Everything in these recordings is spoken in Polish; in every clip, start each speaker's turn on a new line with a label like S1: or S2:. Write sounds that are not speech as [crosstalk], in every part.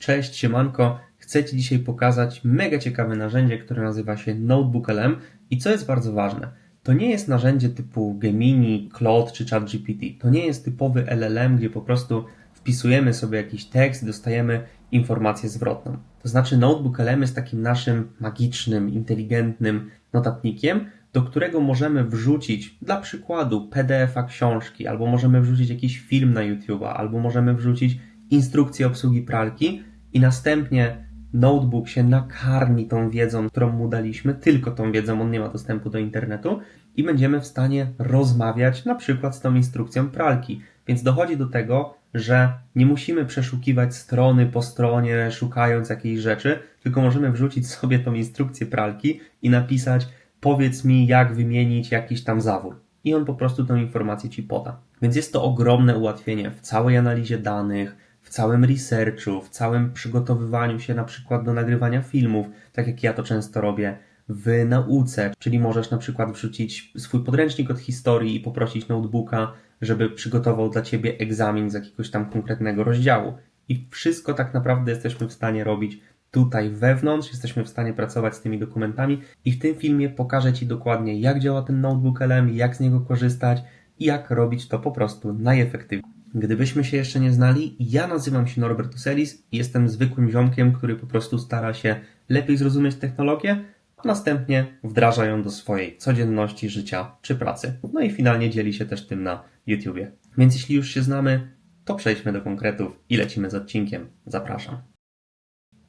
S1: Cześć, siemanko. Chcę Ci dzisiaj pokazać mega ciekawe narzędzie, które nazywa się Notebook LM i co jest bardzo ważne, to nie jest narzędzie typu Gemini, Claude czy ChatGPT. To nie jest typowy LLM, gdzie po prostu wpisujemy sobie jakiś tekst i dostajemy informację zwrotną. To znaczy Notebook LM jest takim naszym magicznym, inteligentnym notatnikiem, do którego możemy wrzucić dla przykładu PDF-a książki, albo możemy wrzucić jakiś film na YouTube'a, albo możemy wrzucić instrukcję obsługi pralki i następnie notebook się nakarmi tą wiedzą, którą mu daliśmy, tylko tą wiedzą, on nie ma dostępu do internetu i będziemy w stanie rozmawiać na przykład z tą instrukcją pralki. Więc dochodzi do tego, że nie musimy przeszukiwać strony po stronie, szukając jakiejś rzeczy, tylko możemy wrzucić sobie tą instrukcję pralki i napisać powiedz mi, jak wymienić jakiś tam zawór. I on po prostu tę informację ci poda. Więc jest to ogromne ułatwienie w całej analizie danych, całym researchu, w całym przygotowywaniu się na przykład do nagrywania filmów, tak jak ja to często robię, w nauce, czyli możesz na przykład wrzucić swój podręcznik od historii i poprosić notebooka, żeby przygotował dla ciebie egzamin z jakiegoś tam konkretnego rozdziału. I wszystko tak naprawdę jesteśmy w stanie robić tutaj wewnątrz, jesteśmy w stanie pracować z tymi dokumentami i w tym filmie pokażę Ci dokładnie, jak działa ten notebook LM, jak z niego korzystać i jak robić to po prostu najefektywniej. Gdybyśmy się jeszcze nie znali, ja nazywam się Norbert Uselis i jestem zwykłym ziomkiem, który po prostu stara się lepiej zrozumieć technologię, a następnie wdraża ją do swojej codzienności, życia czy pracy. No i finalnie dzieli się też tym na YouTubie. Więc jeśli już się znamy, to przejdźmy do konkretów i lecimy z odcinkiem. Zapraszam.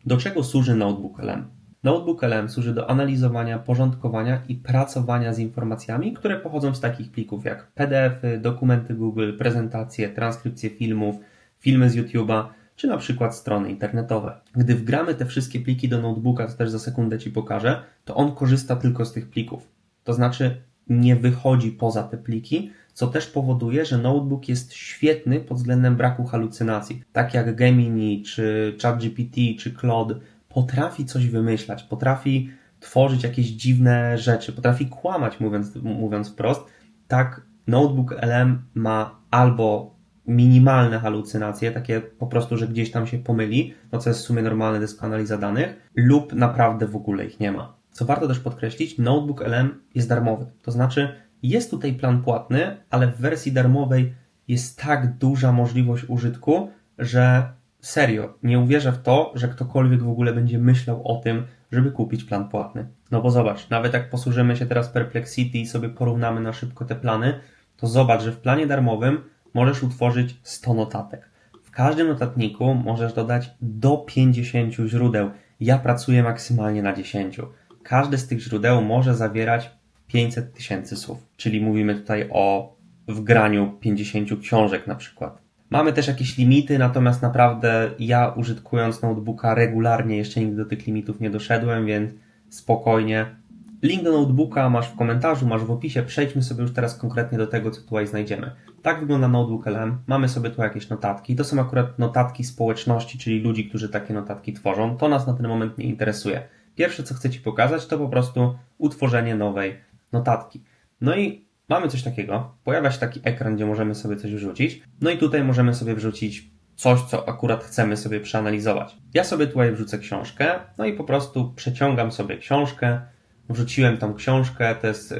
S1: Do czego służy Notebook LM? Notebook LM służy do analizowania, porządkowania i pracowania z informacjami, które pochodzą z takich plików jak PDF-y, dokumenty Google, prezentacje, transkrypcje filmów, filmy z YouTube'a, czy na przykład strony internetowe. Gdy wgramy te wszystkie pliki do notebooka, co też za sekundę Ci pokażę, to on korzysta tylko z tych plików. To znaczy nie wychodzi poza te pliki, co też powoduje, że notebook jest świetny pod względem braku halucynacji. Tak jak Gemini, czy ChatGPT, czy Claude potrafi coś wymyślać, potrafi tworzyć jakieś dziwne rzeczy, potrafi kłamać, mówiąc, mówiąc wprost, tak Notebook LM ma albo minimalne halucynacje, takie po prostu, że gdzieś tam się pomyli, no co jest w sumie normalne, to analiza danych, lub naprawdę w ogóle ich nie ma. Co warto też podkreślić, Notebook LM jest darmowy, to znaczy jest tutaj plan płatny, ale w wersji darmowej jest tak duża możliwość użytku, że serio, nie uwierzę w to, że ktokolwiek w ogóle będzie myślał o tym, żeby kupić plan płatny. No bo zobacz, nawet jak posłużymy się teraz Perplexity i sobie porównamy na szybko te plany, to zobacz, że w planie darmowym możesz utworzyć 100 notatek. W każdym notatniku możesz dodać do 50 źródeł. Ja pracuję maksymalnie na 10. Każde z tych źródeł może zawierać 500 tysięcy słów, czyli mówimy tutaj o wgraniu 50 książek na przykład. Mamy też jakieś limity, natomiast naprawdę ja użytkując notebooka regularnie jeszcze nigdy do tych limitów nie doszedłem, więc spokojnie. Link do notebooka masz w komentarzu, masz w opisie. Przejdźmy sobie już teraz konkretnie do tego, co tutaj znajdziemy. Tak wygląda notebook LM. Mamy sobie tu jakieś notatki. To są akurat notatki społeczności, czyli ludzi, którzy takie notatki tworzą. To nas na ten moment nie interesuje. Pierwsze, co chcę Ci pokazać, to po prostu utworzenie nowej notatki. No i mamy coś takiego, pojawia się taki ekran, gdzie możemy sobie coś wrzucić, no i tutaj możemy sobie wrzucić coś, co akurat chcemy sobie przeanalizować. Ja sobie tutaj wrzucę książkę, no i po prostu przeciągam sobie książkę, wrzuciłem tą książkę, to jest yy,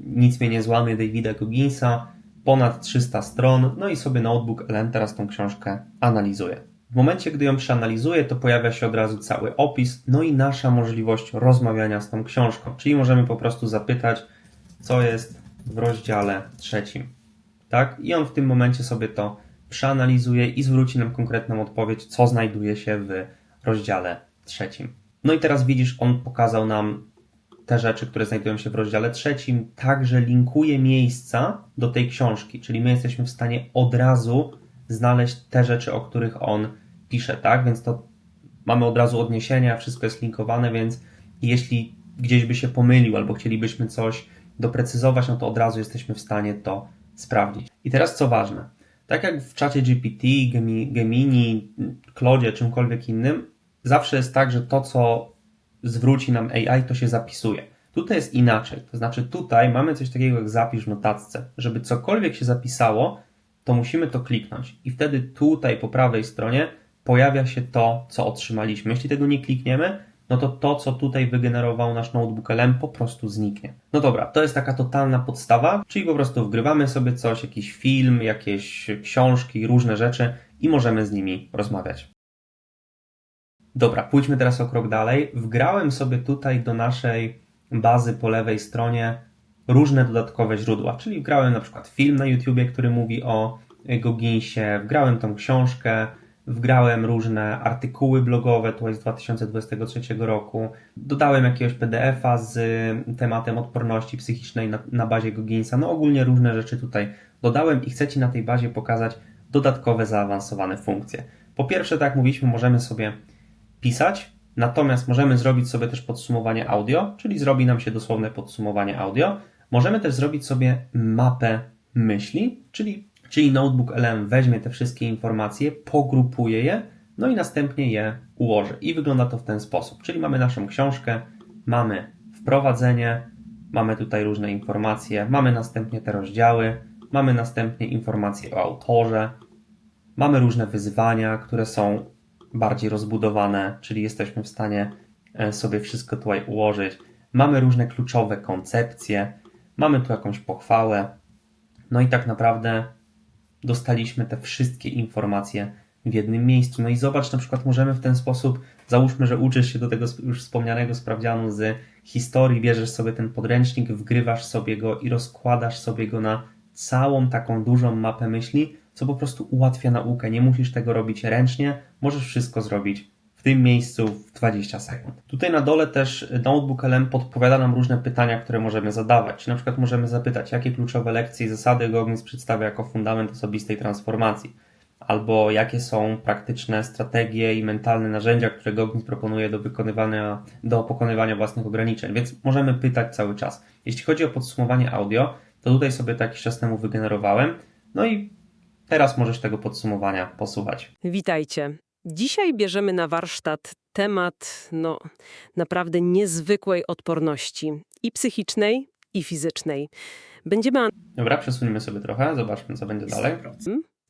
S1: Nic mnie nie złamie Davida Gogginsa, ponad 300 stron, no i sobie notebook LM teraz tą książkę analizuje. W momencie, gdy ją przeanalizuję, to pojawia się od razu cały opis, no i nasza możliwość rozmawiania z tą książką. Czyli możemy po prostu zapytać, co jest w rozdziale trzecim. Tak? I on w tym momencie sobie to przeanalizuje i zwróci nam konkretną odpowiedź, co znajduje się w rozdziale trzecim. No i teraz widzisz, on pokazał nam te rzeczy, które znajdują się w rozdziale trzecim, także linkuje miejsca do tej książki, czyli my jesteśmy w stanie od razu znaleźć te rzeczy, o których on pisze, tak? Więc to mamy od razu odniesienia, wszystko jest linkowane, więc jeśli gdzieś by się pomylił albo chcielibyśmy coś doprecyzować, no to od razu jesteśmy w stanie to sprawdzić. I teraz co ważne, tak jak w czacie GPT, Gemini, Clodzie, czymkolwiek innym, zawsze jest tak, że to, co zwróci nam AI, to się zapisuje. Tutaj jest inaczej, to znaczy tutaj mamy coś takiego jak zapisz w notatce. Żeby cokolwiek się zapisało, to musimy to kliknąć i wtedy tutaj po prawej stronie pojawia się to, co otrzymaliśmy. Jeśli tego nie klikniemy, no to to, co tutaj wygenerował nasz notebook LM, po prostu zniknie. No dobra, to jest taka totalna podstawa, czyli po prostu wgrywamy sobie coś, jakiś film, jakieś książki, różne rzeczy i możemy z nimi rozmawiać. Dobra, pójdźmy teraz o krok dalej. Wgrałem sobie tutaj do naszej bazy po lewej stronie różne dodatkowe źródła, czyli wgrałem na przykład film na YouTubie, który mówi o Gogginsie, wgrałem tą książkę, wgrałem różne artykuły blogowe, to jest z 2023 roku, dodałem jakiegoś PDF-a z tematem odporności psychicznej na, na bazie Gogginsa, no ogólnie różne rzeczy tutaj dodałem i chcę Ci na tej bazie pokazać dodatkowe zaawansowane funkcje. Po pierwsze, tak jak mówiliśmy, możemy sobie pisać, natomiast możemy zrobić sobie też podsumowanie audio, czyli zrobi nam się dosłowne podsumowanie audio. Możemy też zrobić sobie mapę myśli, czyli, czyli Notebook LM weźmie te wszystkie informacje, pogrupuje je, no i następnie je ułoży. I wygląda to w ten sposób. Czyli mamy naszą książkę, mamy wprowadzenie, mamy tutaj różne informacje, mamy następnie te rozdziały, mamy następnie informacje o autorze, mamy różne wyzwania, które są bardziej rozbudowane, czyli jesteśmy w stanie e, sobie wszystko tutaj ułożyć. Mamy różne kluczowe koncepcje, mamy tu jakąś pochwałę, no i tak naprawdę dostaliśmy te wszystkie informacje w jednym miejscu. No i zobacz, na przykład możemy w ten sposób, załóżmy, że uczysz się do tego już wspomnianego sprawdzianu z historii, bierzesz sobie ten podręcznik, wgrywasz sobie go i rozkładasz sobie go na całą taką dużą mapę myśli, co po prostu ułatwia naukę. Nie musisz tego robić ręcznie, możesz wszystko zrobić tym miejscu w 20 sekund. Tutaj na dole też Notebook LM podpowiada nam różne pytania, które możemy zadawać. Na przykład możemy zapytać, jakie kluczowe lekcje i zasady Goggins przedstawia jako fundament osobistej transformacji, albo jakie są praktyczne strategie i mentalne narzędzia, które Goggins proponuje do wykonywania, do pokonywania własnych ograniczeń. Więc możemy pytać cały czas. Jeśli chodzi o podsumowanie audio, to tutaj sobie to jakiś czas temu wygenerowałem. No i Teraz możesz tego podsumowania posłuchać.
S2: Witajcie. Dzisiaj bierzemy na warsztat temat, no, naprawdę niezwykłej odporności i psychicznej, i fizycznej. Będziemy.
S1: Dobra, przesunimy sobie trochę, zobaczmy, co będzie dalej.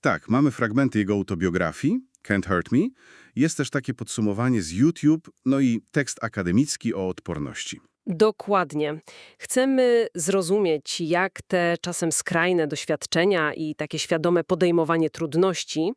S3: Tak, mamy fragmenty jego autobiografii, Can't Hurt Me. Jest też takie podsumowanie z YouTube, no i tekst akademicki o odporności.
S2: Dokładnie. Chcemy zrozumieć, jak te czasem skrajne doświadczenia i takie świadome podejmowanie trudności,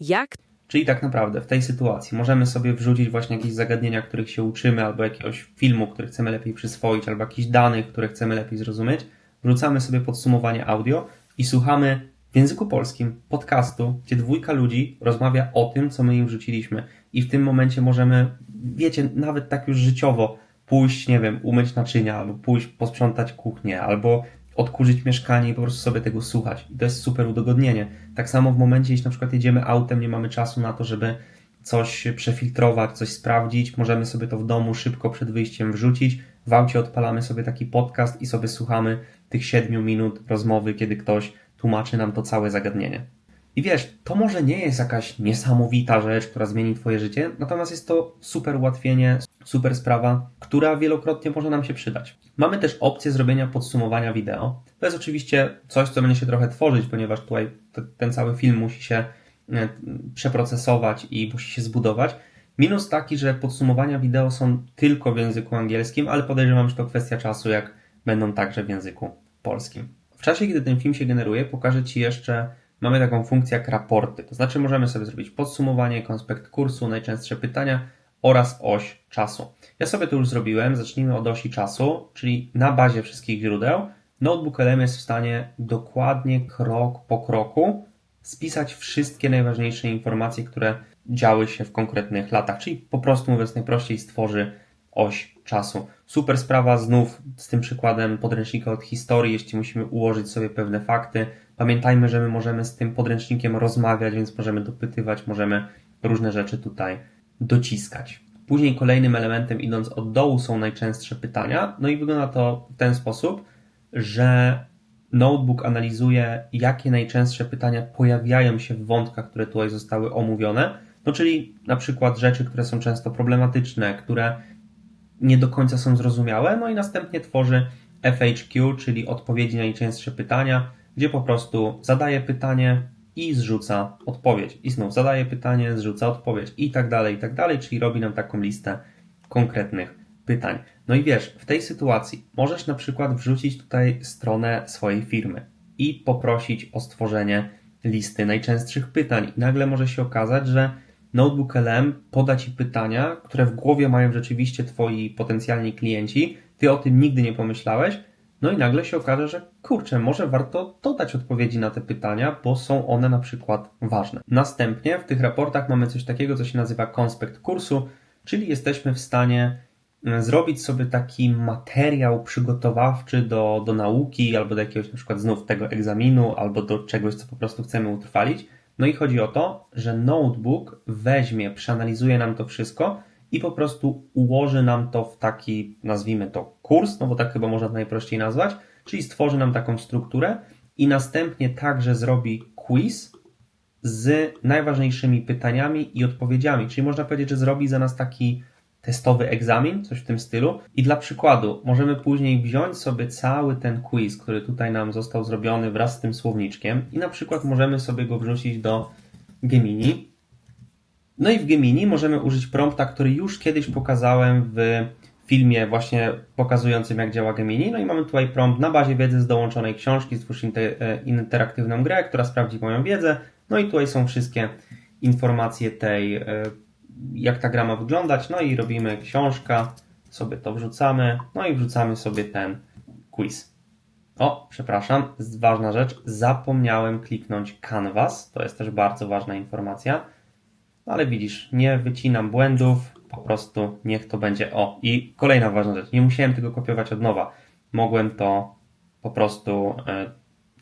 S2: jak
S1: Czyli tak naprawdę w tej sytuacji możemy sobie wrzucić właśnie jakieś zagadnienia, których się uczymy, albo jakiegoś filmu, który chcemy lepiej przyswoić, albo jakichś danych, które chcemy lepiej zrozumieć. Wrzucamy sobie podsumowanie audio i słuchamy w języku polskim podcastu, gdzie dwójka ludzi rozmawia o tym, co my im wrzuciliśmy. I w tym momencie możemy, wiecie, nawet tak już życiowo pójść, nie wiem, umyć naczynia, albo pójść posprzątać kuchnię, albo odkurzyć mieszkanie i po prostu sobie tego słuchać. I to jest super udogodnienie. Tak samo w momencie, jeśli na przykład jedziemy autem, nie mamy czasu na to, żeby coś przefiltrować, coś sprawdzić, możemy sobie to w domu szybko przed wyjściem wrzucić. W aucie odpalamy sobie taki podcast i sobie słuchamy tych siedmiu minut rozmowy, kiedy ktoś tłumaczy nam to całe zagadnienie. I wiesz, to może nie jest jakaś niesamowita rzecz, która zmieni Twoje życie, natomiast jest to super ułatwienie, super sprawa, która wielokrotnie może nam się przydać. Mamy też opcję zrobienia podsumowania wideo. To jest oczywiście coś, co będzie się trochę tworzyć, ponieważ tutaj ten cały film musi się e, przeprocesować i musi się zbudować. Minus taki, że podsumowania wideo są tylko w języku angielskim, ale podejrzewam, że to kwestia czasu, jak będą także w języku polskim. W czasie, kiedy ten film się generuje, pokażę Ci jeszcze mamy taką funkcję jak raporty. To znaczy możemy sobie zrobić podsumowanie, konspekt kursu, najczęstsze pytania oraz oś czasu. Ja sobie to już zrobiłem. Zacznijmy od osi czasu, czyli na bazie wszystkich źródeł. Notebook LM jest w stanie dokładnie krok po kroku spisać wszystkie najważniejsze informacje, które działy się w konkretnych latach, czyli po prostu mówiąc najprościej stworzy oś czasu. Super sprawa znów z tym przykładem podręcznika od historii, jeśli musimy ułożyć sobie pewne fakty. Pamiętajmy, że my możemy z tym podręcznikiem rozmawiać, więc możemy dopytywać, możemy różne rzeczy tutaj dociskać. Później kolejnym elementem, idąc od dołu, są najczęstsze pytania. No i wygląda to w ten sposób, że Notebook analizuje, jakie najczęstsze pytania pojawiają się w wątkach, które tutaj zostały omówione. No czyli na przykład rzeczy, które są często problematyczne, które nie do końca są zrozumiałe, no i następnie tworzy FHQ, czyli odpowiedzi na najczęstsze pytania, gdzie po prostu zadaje pytanie i zrzuca odpowiedź. I znów zadaje pytanie, zrzuca odpowiedź i tak dalej, i tak dalej, czyli robi nam taką listę konkretnych pytań. No i wiesz, w tej sytuacji możesz na przykład wrzucić tutaj stronę swojej firmy i poprosić o stworzenie listy najczęstszych pytań. I nagle może się okazać, że Notebook LM poda Ci pytania, które w głowie mają rzeczywiście Twoi potencjalni klienci, Ty o tym nigdy nie pomyślałeś, no i nagle się okaże, że kurczę, może warto dodać odpowiedzi na te pytania, bo są one na przykład ważne. Następnie w tych raportach mamy coś takiego, co się nazywa konspekt kursu, czyli jesteśmy w stanie mm, zrobić sobie taki materiał przygotowawczy do, do nauki albo do jakiegoś na przykład znów tego egzaminu albo do czegoś, co po prostu chcemy utrwalić. No i chodzi o to, że notebook weźmie, przeanalizuje nam to wszystko i po prostu ułoży nam to w taki, nazwijmy to kurs, no bo tak chyba można to najprościej nazwać, czyli stworzy nam taką strukturę i następnie także zrobi quiz z najważniejszymi pytaniami i odpowiedziami. Czyli można powiedzieć, że zrobi za nas taki testowy egzamin, coś w tym stylu. I dla przykładu, możemy później wziąć sobie cały ten quiz, który tutaj nam został zrobiony wraz z tym słowniczkiem i na przykład możemy sobie go wrzucić do Gemini. No i w Gemini możemy użyć prompta, który już kiedyś pokazałem w filmie właśnie pokazującym jak działa Gemini. No i mamy tutaj prompt na bazie wiedzy z dołączonej książki Stwórz interaktywną grę, która sprawdzi moją wiedzę. No i tutaj są wszystkie informacje tej, e, jak ta gra ma wyglądać. No i robimy książka, sobie to wrzucamy, no i wrzucamy sobie ten quiz. O, przepraszam, ważna rzecz, zapomniałem kliknąć Canvas, to jest też bardzo ważna informacja. No ale widzisz, nie wycinam błędów, po prostu niech to będzie o. I kolejna ważna rzecz, nie musiałem tego kopiować od nowa. Mogłem to po prostu e,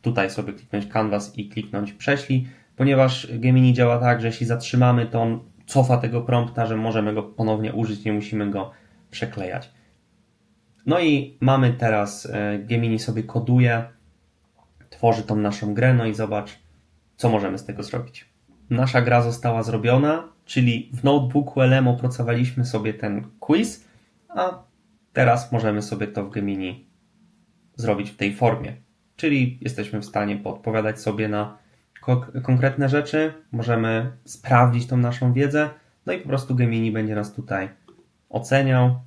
S1: tutaj sobie kliknąć Canvas i kliknąć prześlij, ponieważ Gemini działa tak, że jeśli zatrzymamy, to on cofa tego prompta, że możemy go ponownie użyć, nie musimy go przeklejać. No i mamy teraz, e, Gemini sobie koduje, tworzy tą naszą grę, no i zobacz, co możemy z tego zrobić. Nasza gra została zrobiona, czyli w notebooku LM opracowaliśmy sobie ten quiz, a teraz możemy sobie to w Gemini zrobić w tej formie. Czyli jesteśmy w stanie podpowiadać sobie na konkretne rzeczy, możemy sprawdzić tą naszą wiedzę, no i po prostu Gemini będzie nas tutaj oceniał.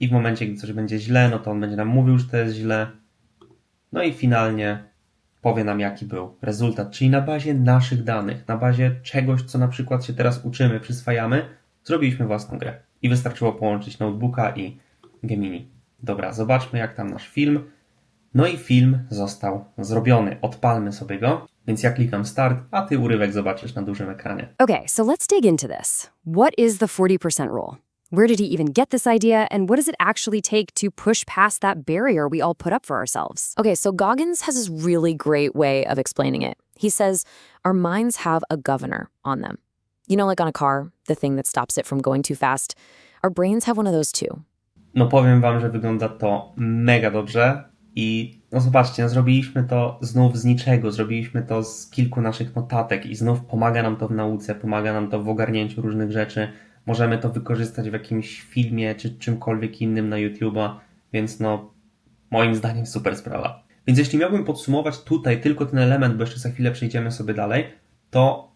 S1: I w momencie, gdy coś będzie źle, no to on będzie nam mówił, że to jest źle. No i finalnie powie nam, jaki był rezultat. Czyli na bazie naszych danych, na bazie czegoś, co na przykład się teraz uczymy, przyswajamy, zrobiliśmy własną grę. I wystarczyło połączyć notebooka i Gemini. Dobra, zobaczmy, jak tam nasz film. No i film został zrobiony. Odpalmy sobie go. Więc ja klikam start, a ty urywek zobaczysz na dużym ekranie.
S4: Okay, so let's dig into this. What is the 40% rule? Where did he even get this idea, and what does it actually take to push past that barrier we all put up for ourselves? Okay, so Goggins has this really great way of explaining it. He says, Our minds have a governor on them. You know, like on a car, the thing that stops it from going too fast? Our brains have one of those too.
S1: No powiem wam, że wygląda to mega dobrze i no zobaczcie, no zrobiliśmy to znów z niczego, zrobiliśmy to z kilku naszych notatek i znów pomaga nam to w nauce, pomaga nam to w ogarnięciu różnych rzeczy. Możemy to wykorzystać w jakimś filmie czy czymkolwiek innym na YouTube'a, więc no moim zdaniem super sprawa. Więc jeśli miałbym podsumować tutaj tylko ten element, bo jeszcze za chwilę przejdziemy sobie dalej, to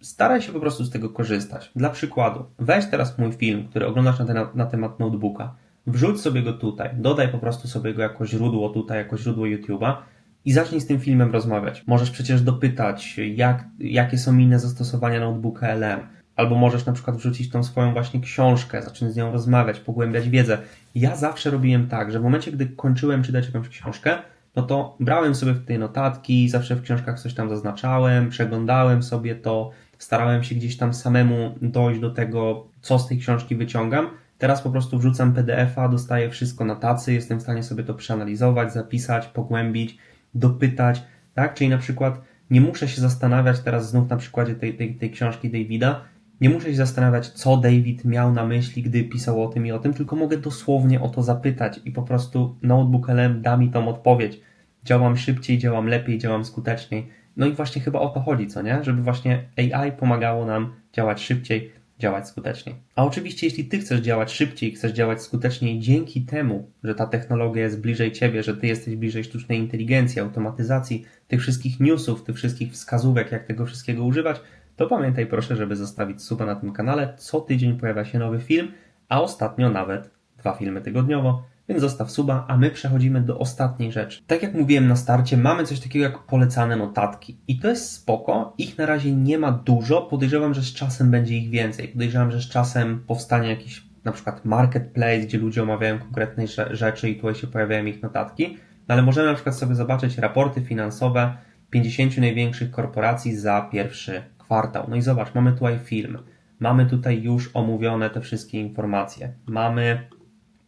S1: staraj się po prostu z tego korzystać. Dla przykładu, weź teraz mój film, który oglądasz na, ten, na temat notebooka Wrzuć sobie go tutaj, dodaj po prostu sobie go jako źródło tutaj, jako źródło YouTube'a i zacznij z tym filmem rozmawiać. Możesz przecież dopytać, jak, jakie są inne zastosowania notebooka LM, albo możesz na przykład wrzucić tą swoją właśnie książkę, zacząć z nią rozmawiać, pogłębiać wiedzę. Ja zawsze robiłem tak, że w momencie, gdy kończyłem czytać jakąś książkę, no to brałem sobie w tej notatki, zawsze w książkach coś tam zaznaczałem, przeglądałem sobie to, starałem się gdzieś tam samemu dojść do tego, co z tej książki wyciągam Teraz po prostu wrzucam PDF-a, dostaję wszystko na tacy, jestem w stanie sobie to przeanalizować, zapisać, pogłębić, dopytać, tak? Czyli na przykład nie muszę się zastanawiać teraz znów na przykładzie tej, tej, tej książki Davida, nie muszę się zastanawiać, co David miał na myśli, gdy pisał o tym i o tym, tylko mogę dosłownie o to zapytać i po prostu Notebook LM da mi tą odpowiedź. Działam szybciej, działam lepiej, działam skuteczniej. No i właśnie chyba o to chodzi, co nie? Żeby właśnie AI pomagało nam działać szybciej, działać skuteczniej. A oczywiście, jeśli ty chcesz działać szybciej, chcesz działać skuteczniej dzięki temu, że ta technologia jest bliżej ciebie, że ty jesteś bliżej sztucznej inteligencji, automatyzacji, tych wszystkich newsów, tych wszystkich wskazówek, jak tego wszystkiego używać, to pamiętaj proszę, żeby zostawić suba na tym kanale. Co tydzień pojawia się nowy film, a ostatnio nawet dwa filmy tygodniowo, więc zostaw suba, a my przechodzimy do ostatniej rzeczy. Tak jak mówiłem na starcie, mamy coś takiego jak polecane notatki i to jest spoko, ich na razie nie ma dużo, podejrzewam, że z czasem będzie ich więcej. Podejrzewam, że z czasem powstanie jakiś na przykład marketplace, gdzie ludzie omawiają konkretne rze- rzeczy i tutaj się pojawiają ich notatki, no ale możemy na przykład sobie zobaczyć raporty finansowe 50 największych korporacji za pierwszy kwartał. No i zobacz, mamy tutaj film, mamy tutaj już omówione te wszystkie informacje, mamy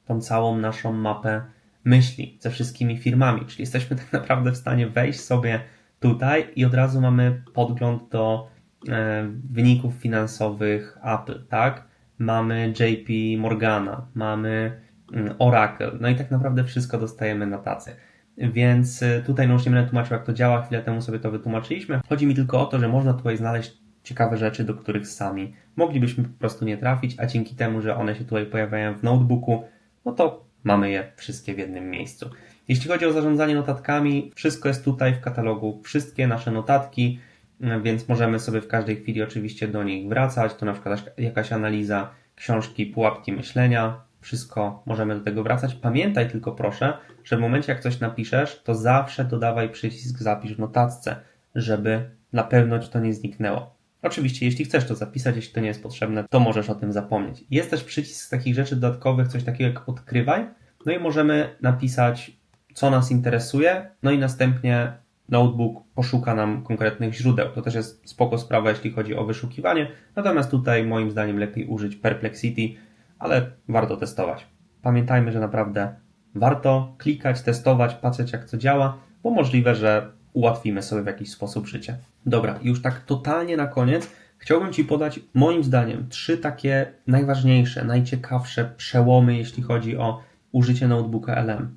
S1: tą całą naszą mapę myśli ze wszystkimi firmami, czyli jesteśmy [laughs] tak naprawdę w stanie wejść sobie tutaj i od razu mamy podgląd do e, wyników finansowych Apple, tak? Mamy JP Morgana, mamy mm, Oracle, no i tak naprawdę wszystko dostajemy na tacy. Więc y, tutaj no już nie będę tłumaczył, jak to działa, chwilę temu sobie to wytłumaczyliśmy. Chodzi mi tylko o to, że można tutaj znaleźć ciekawe rzeczy, do których sami moglibyśmy po prostu nie trafić, a dzięki temu, że one się tutaj pojawiają w notebooku, no to mamy je wszystkie w jednym miejscu. Jeśli chodzi o zarządzanie notatkami, wszystko jest tutaj w katalogu, wszystkie nasze notatki, y, więc możemy sobie w każdej chwili oczywiście do nich wracać. To na przykład jakaś analiza książki Pułapki Myślenia, wszystko możemy do tego wracać. Pamiętaj tylko proszę, że w momencie jak coś napiszesz, to zawsze dodawaj przycisk zapisz w notatce, żeby na pewno ci to nie zniknęło. Oczywiście, jeśli chcesz to zapisać, jeśli to nie jest potrzebne, to możesz o tym zapomnieć. Jest też przycisk z takich rzeczy dodatkowych, coś takiego jak odkrywaj, no i możemy napisać, co nas interesuje, no i następnie notebook poszuka nam konkretnych źródeł. To też jest spoko sprawa, jeśli chodzi o wyszukiwanie, natomiast tutaj moim zdaniem lepiej użyć Perplexity, ale warto testować. Pamiętajmy, że naprawdę warto klikać, testować, patrzeć jak to działa, bo możliwe, że ułatwimy sobie w jakiś sposób życie. Dobra, już tak totalnie na koniec chciałbym Ci podać moim zdaniem trzy takie najważniejsze, najciekawsze przełomy, jeśli chodzi o użycie notebooka LM.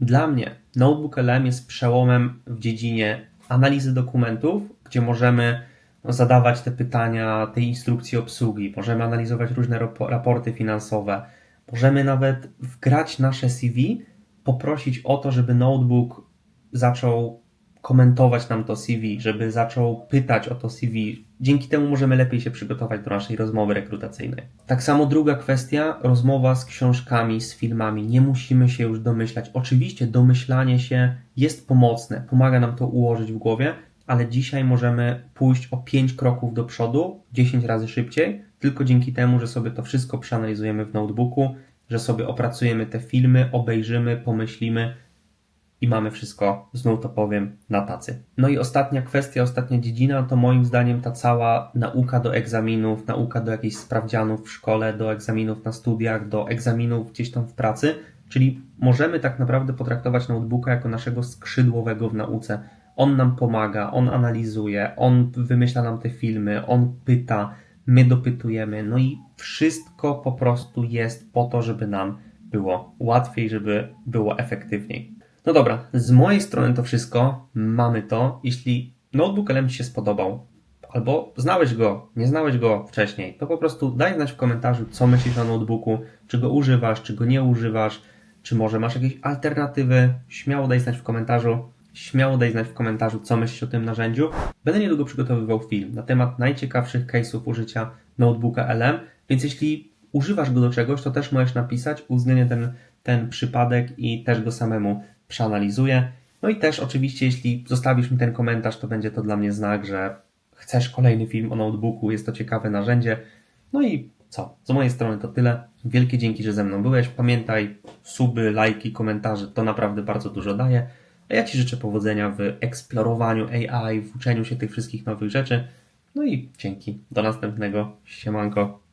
S1: Dla mnie notebook LM jest przełomem w dziedzinie analizy dokumentów, gdzie możemy zadawać te pytania, tej instrukcji obsługi, możemy analizować różne rapo- raporty finansowe, możemy nawet wgrać nasze CV, poprosić o to, żeby notebook zaczął komentować nam to CV, żeby zaczął pytać o to CV. Dzięki temu możemy lepiej się przygotować do naszej rozmowy rekrutacyjnej. Tak samo druga kwestia, rozmowa z książkami, z filmami. Nie musimy się już domyślać. Oczywiście domyślanie się jest pomocne, pomaga nam to ułożyć w głowie, ale dzisiaj możemy pójść o 5 kroków do przodu, 10 razy szybciej, tylko dzięki temu, że sobie to wszystko przeanalizujemy w notebooku, że sobie opracujemy te filmy, obejrzymy, pomyślimy i mamy wszystko, znów to powiem, na tacy. No i ostatnia kwestia, ostatnia dziedzina to moim zdaniem ta cała nauka do egzaminów, nauka do jakichś sprawdzianów w szkole, do egzaminów na studiach, do egzaminów gdzieś tam w pracy, czyli możemy tak naprawdę potraktować notebooka jako naszego skrzydłowego w nauce. On nam pomaga, on analizuje, on wymyśla nam te filmy, on pyta, my dopytujemy, no i wszystko po prostu jest po to, żeby nam było łatwiej, żeby było efektywniej. No dobra, z mojej strony to wszystko. Mamy to. Jeśli notebook LM Ci się spodobał, albo znałeś go, nie znałeś go wcześniej, to po prostu daj znać w komentarzu, co myślisz o notebooku, czy go używasz, czy go nie używasz, czy może masz jakieś alternatywy. Śmiało daj znać w komentarzu. Śmiało daj znać w komentarzu, co myślisz o tym narzędziu. Będę niedługo przygotowywał film na temat najciekawszych case'ów użycia notebooka LM, więc jeśli używasz go do czegoś, to też możesz napisać, uwzględnię ten, ten przypadek i też go samemu przeanalizuję. No i też oczywiście, jeśli zostawisz mi ten komentarz, to będzie to dla mnie znak, że chcesz kolejny film o notebooku, jest to ciekawe narzędzie. No i co? Z mojej strony to tyle. Wielkie dzięki, że ze mną byłeś. Pamiętaj, suby, lajki, komentarze, to naprawdę bardzo dużo daje. A ja Ci życzę powodzenia w eksplorowaniu AI, w uczeniu się tych wszystkich nowych rzeczy. No i dzięki. Do następnego. Siemanko.